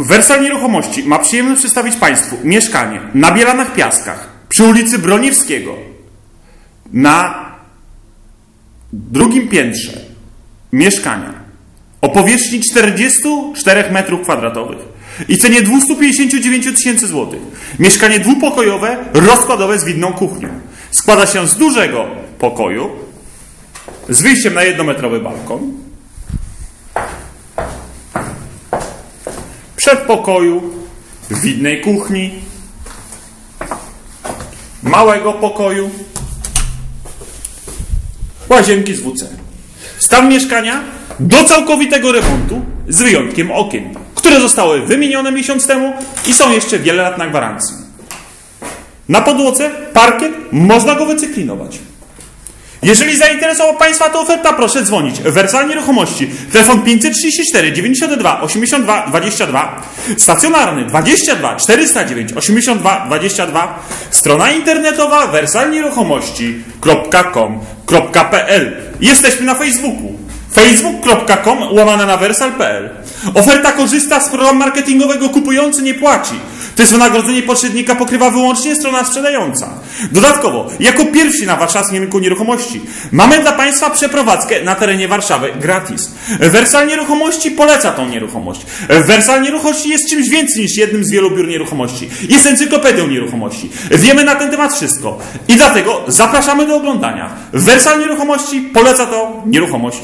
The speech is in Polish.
Wersal Nieruchomości ma przyjemność przedstawić Państwu mieszkanie na Bielanach Piaskach przy ulicy Broniewskiego na drugim piętrze mieszkania o powierzchni 44 m2 i cenie 259 tysięcy złotych. Mieszkanie dwupokojowe, rozkładowe z widną kuchnią. Składa się z dużego pokoju z wyjściem na jednometrowy balkon, przedpokoju, widnej kuchni, małego pokoju, łazienki z WC. Stan mieszkania do całkowitego remontu z wyjątkiem okien, które zostały wymienione miesiąc temu i są jeszcze wiele lat na gwarancji. Na podłodze parkiet, można go wycyklinować. Jeżeli zainteresował Państwa ta oferta, proszę dzwonić. Wersal Nieruchomości. Telefon 534 92 82 22. Stacjonarny 22 409 82 22. Strona internetowa wersalnieruchomości.com.pl Jesteśmy na Facebooku facebook.com łamane na wersal.pl Oferta korzysta z programu marketingowego kupujący nie płaci. To jest wynagrodzenie pośrednika pokrywa wyłącznie strona sprzedająca. Dodatkowo, jako pierwsi na warszawskim rynku nieruchomości, mamy dla Państwa przeprowadzkę na terenie Warszawy gratis. Wersal Nieruchomości poleca tą nieruchomość. Wersal Nieruchomości jest czymś więcej niż jednym z wielu biur nieruchomości. Jest encyklopedią nieruchomości. Wiemy na ten temat wszystko. I dlatego zapraszamy do oglądania. Wersal Nieruchomości poleca to nieruchomość.